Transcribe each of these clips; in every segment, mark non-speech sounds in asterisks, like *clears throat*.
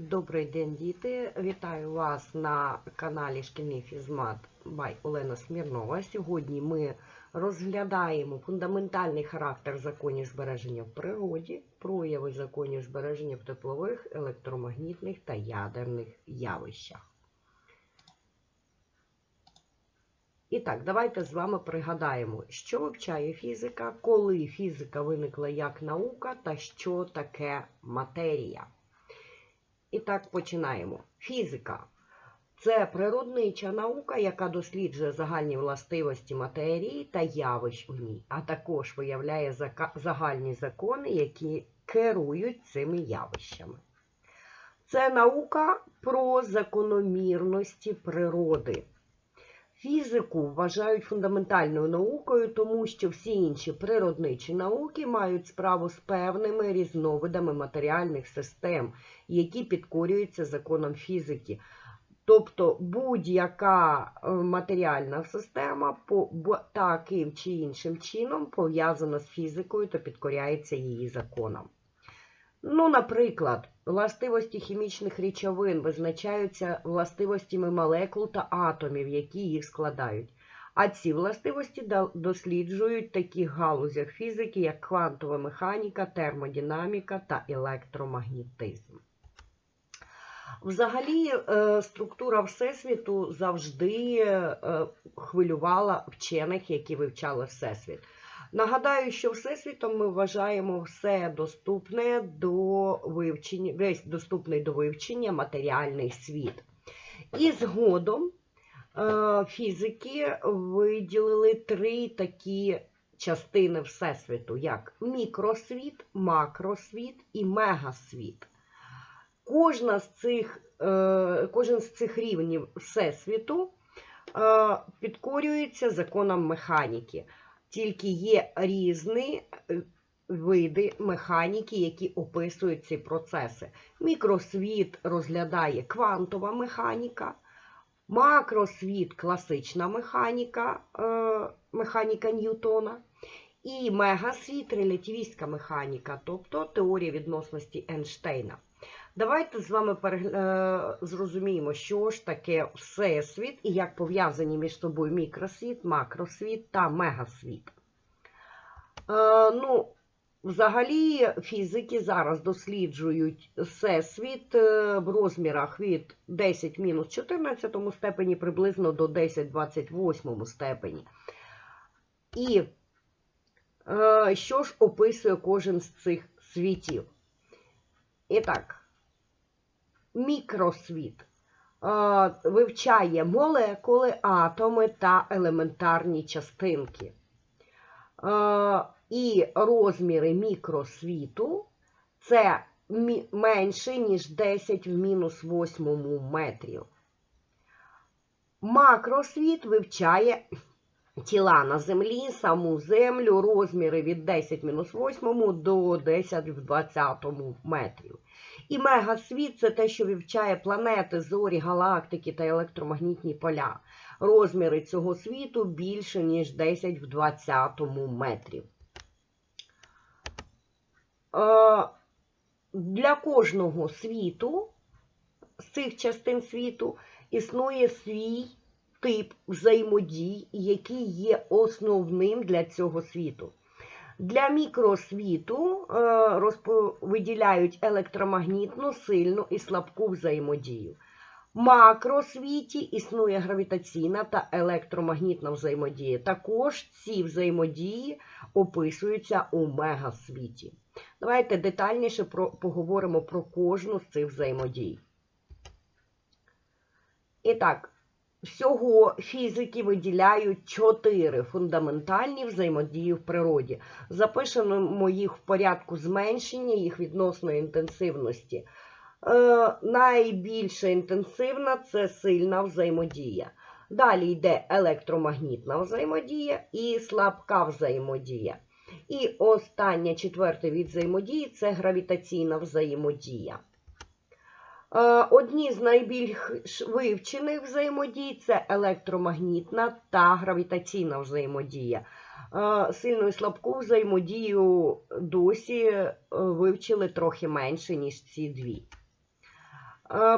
Добрий день, діти! Вітаю вас на каналі Шкільний фізмат by Олена Смірнова. Сьогодні ми розглядаємо фундаментальний характер законів збереження в природі, прояви законів збереження в теплових, електромагнітних та ядерних явищах. І так, давайте з вами пригадаємо, що вивчає фізика, коли фізика виникла як наука та що таке матерія. І так починаємо. Фізика це природнича наука, яка досліджує загальні властивості матерії та явищ у ній, а також виявляє загальні закони, які керують цими явищами. Це наука про закономірності природи. Фізику вважають фундаментальною наукою, тому що всі інші природничі науки мають справу з певними різновидами матеріальних систем, які підкорюються законам фізики. Тобто будь-яка е, матеріальна система по таким чи іншим чином пов'язана з фізикою та підкоряється її законам. Ну, наприклад, властивості хімічних речовин визначаються властивостями молекул та атомів, які їх складають. А ці властивості досліджують в таких галузях фізики, як квантова механіка, термодинаміка та електромагнітизм. Взагалі, е, структура Всесвіту завжди е, хвилювала вчених, які вивчали Всесвіт. Нагадаю, що Всесвітом ми вважаємо все доступне до вивчення, весь доступний до вивчення матеріальний світ. І згодом е, фізики виділили три такі частини Всесвіту, як мікросвіт, макросвіт і мегасвіт. Кожна з цих, е, кожен з цих рівнів Всесвіту е, підкорюється законам механіки. Тільки є різні е, види механіки, які описують ці процеси. Мікросвіт розглядає квантова механіка, макросвіт класична механіка, е, механіка Ньютона, і мегасвіт релятивістська механіка, тобто теорія відносності Ейнштейна. Давайте з вами е, зрозуміємо, що ж таке Всесвіт і як пов'язані між собою мікросвіт, макросвіт та мегасвіт. Е, ну, взагалі, фізики зараз досліджують Всесвіт е, в розмірах від 10 мінус 14 степені приблизно до 10 28 степені. І що ж описує кожен з цих світів? І так, мікросвіт е, вивчає молекули, атоми та елементарні частинки. Е, І розміри мікросвіту це менше, ніж 10 в мінус 8 метрів. Макросвіт вивчає тіла на землі, саму землю, розміри від 10 мінус 8 до 10 в 20 метрів. І мегасвіт це те, що вивчає планети, зорі, галактики та електромагнітні поля. Розміри цього світу більше, ніж 10 в 20 метрів. Для кожного світу, з цих частин світу, існує свій тип взаємодій, який є основним для цього світу. Для мікросвіту е, виділяють електромагнітну, сильну і слабку взаємодію. В макросвіті існує гравітаційна та електромагнітна взаємодія. Також ці взаємодії описуються у мегасвіті. Давайте детальніше про, поговоримо про кожну з цих взаємодій. І так, всього фізики виділяють чотири фундаментальні взаємодії в природі. Запишемо їх в порядку зменшення їх відносної інтенсивності. Е, найбільша інтенсивна це сильна взаємодія. Далі йде електромагнітна взаємодія і слабка взаємодія. І остання четвертий від взаємодії це гравітаційна взаємодія. Е, Одні з найбільш вивчених взаємодій це електромагнітна та гравітаційна взаємодія. Е, Сильну і слабку взаємодію досі е, вивчили трохи менше, ніж ці дві.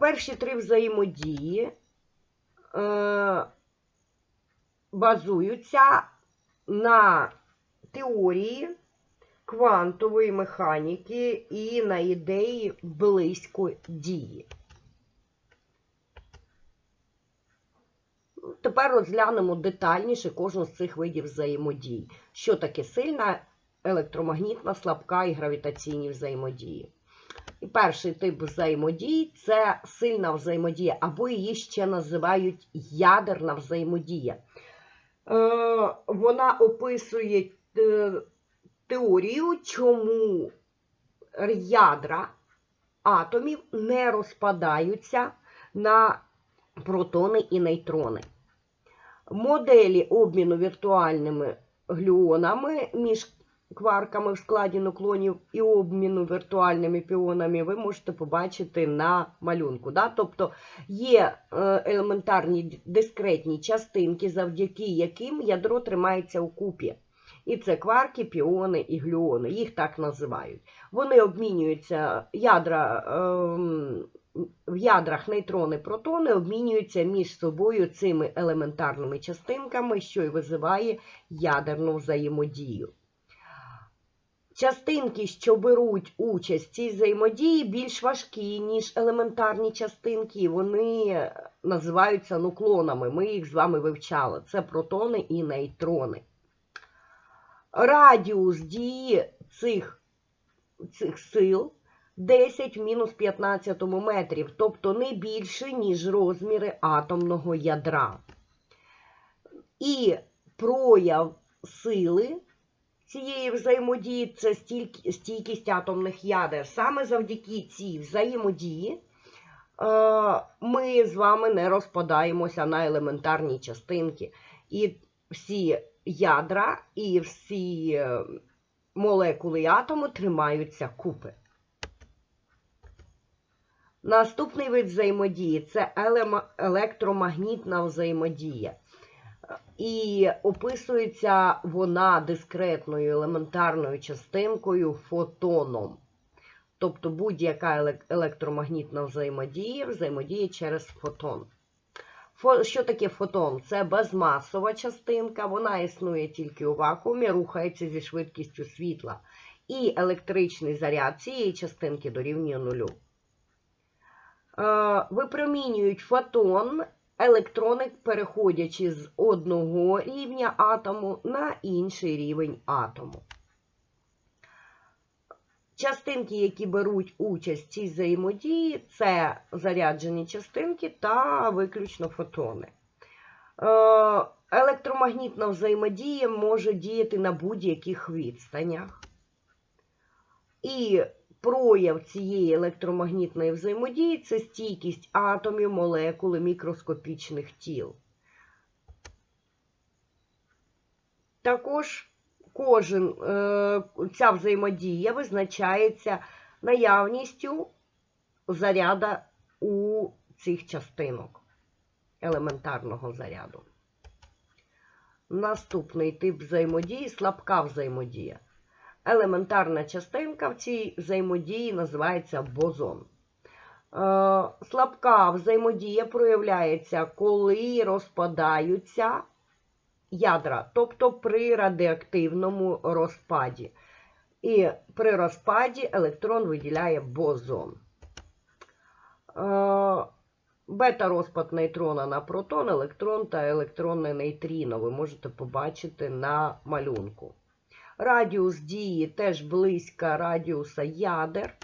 Перші три взаємодії базуються на теорії квантової механіки і на ідеї близько дії. Ну, Тепер розглянемо детальніше кожну з цих видів взаємодій. Що таке сильна електромагнітна, слабка і гравітаційні взаємодії. І перший тип взаємодій це сильна взаємодія, або її ще називають ядерна взаємодія. Е, вона описує е, теорію, чому ядра атомів не розпадаються на протони і нейтрони. Моделі обміну віртуальними глюонами між кварками в складі нуклонів і обміну віртуальними піонами ви можете побачити на малюнку. Да? Тобто є е, елементарні дискретні частинки, завдяки яким ядро тримається у купі. І це кварки, піони і глюони, їх так називають. Вони обмінюються ядра. Ем, в ядрах нейтрони протони обмінюються між собою цими елементарними частинками, що й визиває ядерну взаємодію. Частинки, що беруть участь в цій взаємодії, більш важкі, ніж елементарні частинки, вони називаються нуклонами. Ми їх з вами вивчали. Це протони і нейтрони. Радіус дії цих, цих сил 10 в мінус 15 метрів, тобто не більше, ніж розміри атомного ядра. І прояв сили цієї взаємодії це стійкість атомних ядер. Саме завдяки цій взаємодії ми з вами не розпадаємося на елементарні частинки. І всі ядра і всі е, молекули і атоми тримаються купи. Наступний вид взаємодії це електромагнітна взаємодія. І описується вона дискретною елементарною частинкою фотоном. Тобто будь-яка електромагнітна взаємодія взаємодіє через фотон. Що таке фотон? Це безмасова частинка, вона існує тільки у вакуумі, рухається зі швидкістю світла. І електричний заряд цієї частинки дорівнює нулю. Е, випромінюють фотон, електрони, переходячи з одного рівня атому на інший рівень атому. Частинки, які беруть участь в цій взаємодії, це заряджені частинки та виключно фотони. Е, електромагнітна взаємодія може діяти на будь-яких відстанях. І прояв цієї електромагнітної взаємодії це стійкість атомів, молекул і мікроскопічних тіл. Також кожен, е, ця взаємодія визначається наявністю заряда у цих частинок елементарного заряду. Наступний тип взаємодії слабка взаємодія. Елементарна частинка в цій взаємодії називається бозон. Е, слабка взаємодія проявляється, коли розпадаються ядра, тобто при радіоактивному розпаді. І при розпаді електрон виділяє бозон. Е, бета-розпад нейтрона на протон, електрон та електронне нейтріно ви можете побачити на малюнку. Радіус дії теж близько радіуса ядер.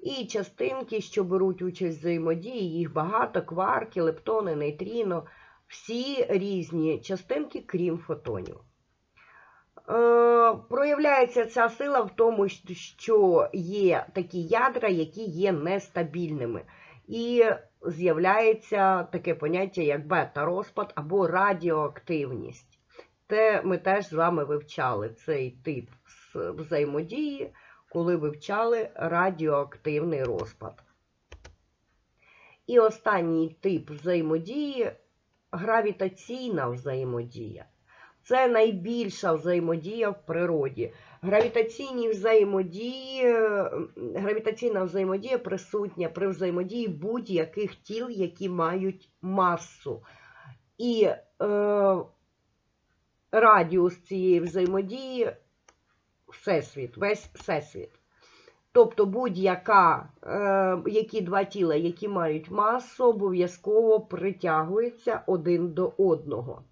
І частинки, що беруть участь в взаємодії, їх багато, кварки, лептони, нейтріно – всі різні частинки, крім фотонів. Е, проявляється ця сила в тому, що є такі ядра, які є нестабільними. І з'являється таке поняття, як бета-розпад або радіоактивність. Те ми теж з вами вивчали цей тип взаємодії, коли вивчали радіоактивний розпад. І останній тип взаємодії гравітаційна взаємодія. Це найбільша взаємодія в природі. Гравітаційні взаємодії, гравітаційна взаємодія присутня при взаємодії будь-яких тіл, які мають масу. І е, радіус цієї взаємодії всесвіт, весь всесвіт. Тобто будь-яка, е, які два тіла, які мають масу, обов'язково притягуються один до одного.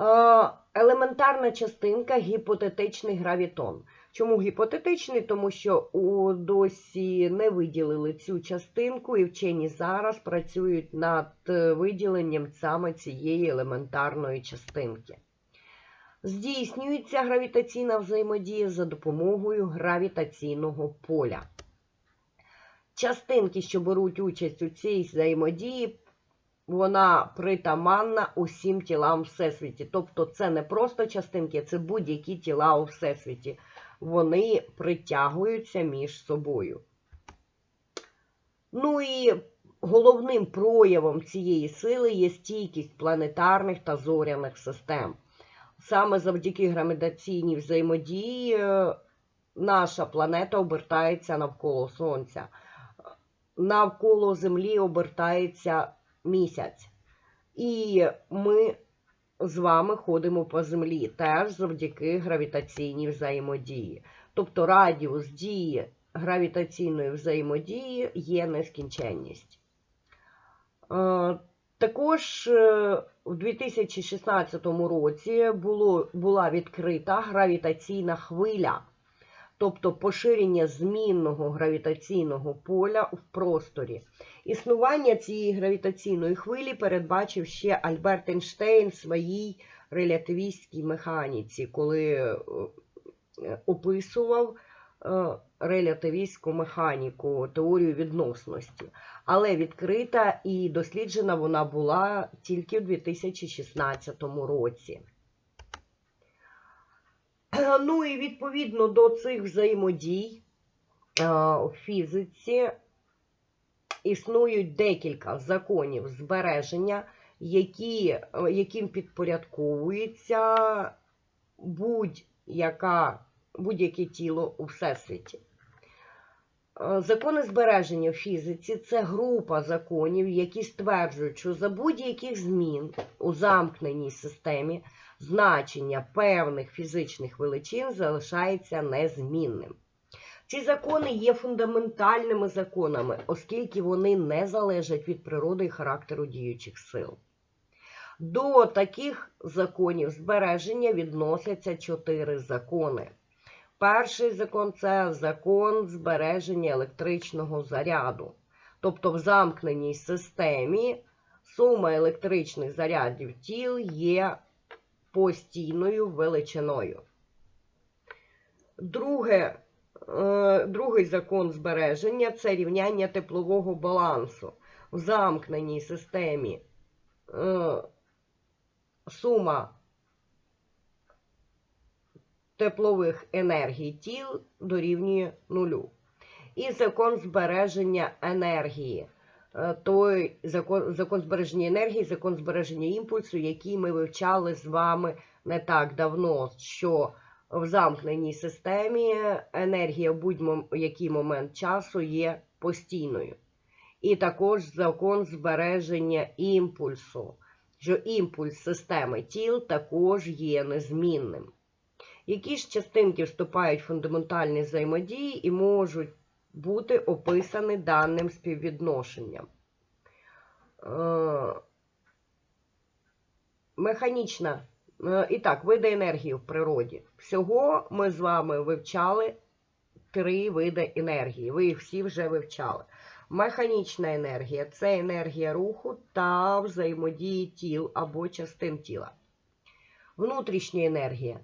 Е, елементарна частинка гіпотетичний гравітон. Чому гіпотетичний? Тому що у досі не виділили цю частинку, і вчені зараз працюють над виділенням саме цієї елементарної частинки. Здійснюється гравітаційна взаємодія за допомогою гравітаційного поля. Частинки, що беруть участь у цій взаємодії, вона притаманна усім тілам Всесвіті. Тобто це не просто частинки, це будь-які тіла у Всесвіті. Вони притягуються між собою. Ну і головним проявом цієї сили є стійкість планетарних та зоряних систем. Саме завдяки гравітаційній взаємодії е, наша планета обертається навколо Сонця. Навколо Землі обертається місяць. І ми з вами ходимо по Землі теж завдяки гравітаційній взаємодії. Тобто радіус дії гравітаційної взаємодії є нескінченність. Також е, у 2016 році було, була відкрита гравітаційна хвиля, тобто поширення змінного гравітаційного поля в просторі. Існування цієї гравітаційної хвилі передбачив ще Альберт Ейнштейн в своїй релятивістській механіці, коли е, описував е, релятивістську механіку, теорію відносності. Але відкрита і досліджена вона була тільки у 2016 році. *clears throat* Ну і відповідно до цих взаємодій в фізиці існують декілька законів збереження, які, яким підпорядковується будь-яка, будь-яке тіло у всесвіті. Закони збереження в фізиці це група законів, які стверджують, що за будь-яких змін у замкненій системі значення певних фізичних величин залишається незмінним. Ці закони є фундаментальними законами, оскільки вони не залежать від природи і характеру діючих сил. До таких законів збереження відносяться чотири закони. Перший закон це закон збереження електричного заряду. Тобто в замкненій системі сума електричних зарядів тіл є постійною величиною. Друге, е, Другий закон збереження це рівняння теплового балансу. В замкненій системі е, сума теплових енергій тіл дорівнює нулю. І закон збереження енергії. Е, той закон, закон збереження енергії, закон збереження імпульсу, який ми вивчали з вами не так давно, що в замкненій системі енергія в будь-який момент часу є постійною. І також закон збереження імпульсу, що імпульс системи тіл також є незмінним. Які ж частинки вступають в фундаментальні взаємодії і можуть бути описані даним співвідношенням? Е, механічна. Е, і так, види енергії в природі. Всього ми з вами вивчали три види енергії. Ви їх всі вже вивчали. Механічна енергія це енергія руху та взаємодії тіл або частин тіла. Внутрішня енергія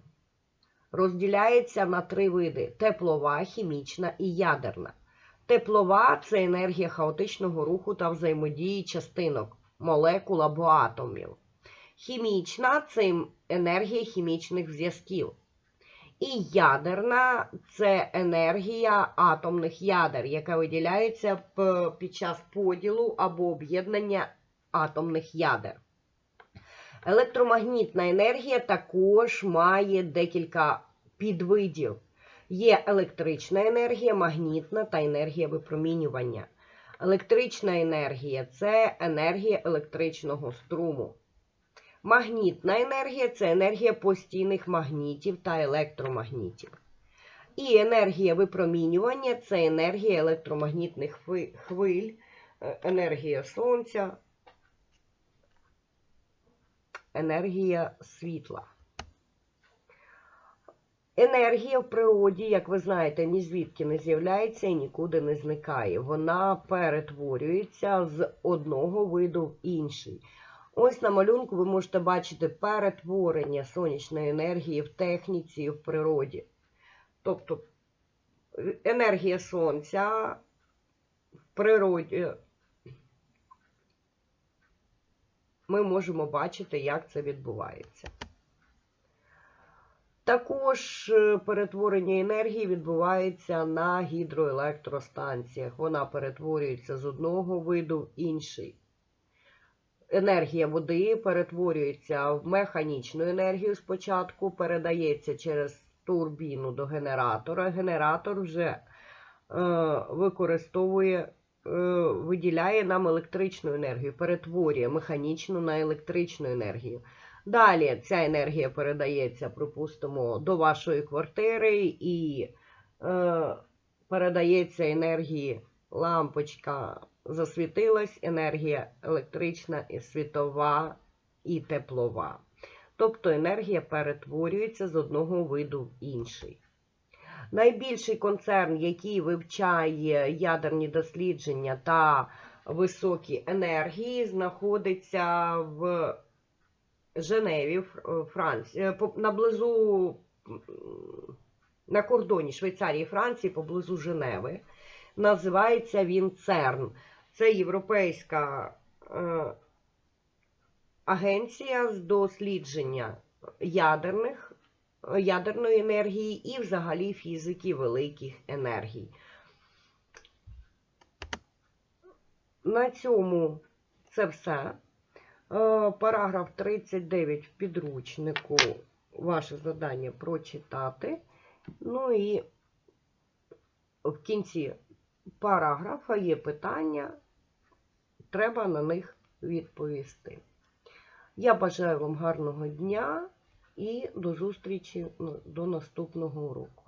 розділяється на три види: теплова, хімічна і ядерна. Теплова це енергія хаотичного руху та взаємодії частинок, молекул або атомів. Хімічна це енергія хімічних зв'язків. І ядерна це енергія атомних ядер, яка виділяється під час поділу або об'єднання атомних ядер. Електромагнітна енергія також має декілька підвидів. Є електрична енергія, магнітна та енергія випромінювання. Електрична енергія це енергія електричного струму. Магнітна енергія це енергія постійних магнітів та електромагнітів. І енергія випромінювання це енергія електромагнітних хвиль, е, енергія сонця, енергія світла. Енергія в природі, як ви знаєте, ні звідки не з'являється і нікуди не зникає. Вона перетворюється з одного виду в інший. Ось на малюнку ви можете бачити перетворення сонячної енергії в техніці і в природі. Тобто енергія сонця в природі ми можемо бачити, як це відбувається. Також е, перетворення енергії відбувається на гідроелектростанціях. Вона перетворюється з одного виду в інший. Енергія води перетворюється в механічну енергію спочатку, передається через турбіну до генератора. Генератор вже е, використовує, е, виділяє нам електричну енергію, перетворює механічну на електричну енергію. Далі ця енергія передається, припустимо, до вашої квартири і е, передається енергії лампочка засвітилась, енергія електрична, і світова і теплова. Тобто енергія перетворюється з одного виду в інший. Найбільший концерн, який вивчає ядерні дослідження та високі енергії, знаходиться в Женеві, Франції, наблизу на кордоні Швейцарії і Франції, поблизу Женеви. Називається він ЦЕРН. Це Європейська е, агенція з дослідження ядерних, е, ядерної енергії і взагалі фізики великих енергій. На цьому це все. Е, Параграф 39 в підручнику. Ваше завдання прочитати. Ну і в кінці параграфа є питання, треба на них відповісти. Я бажаю вам гарного дня і до зустрічі ну, до наступного уроку.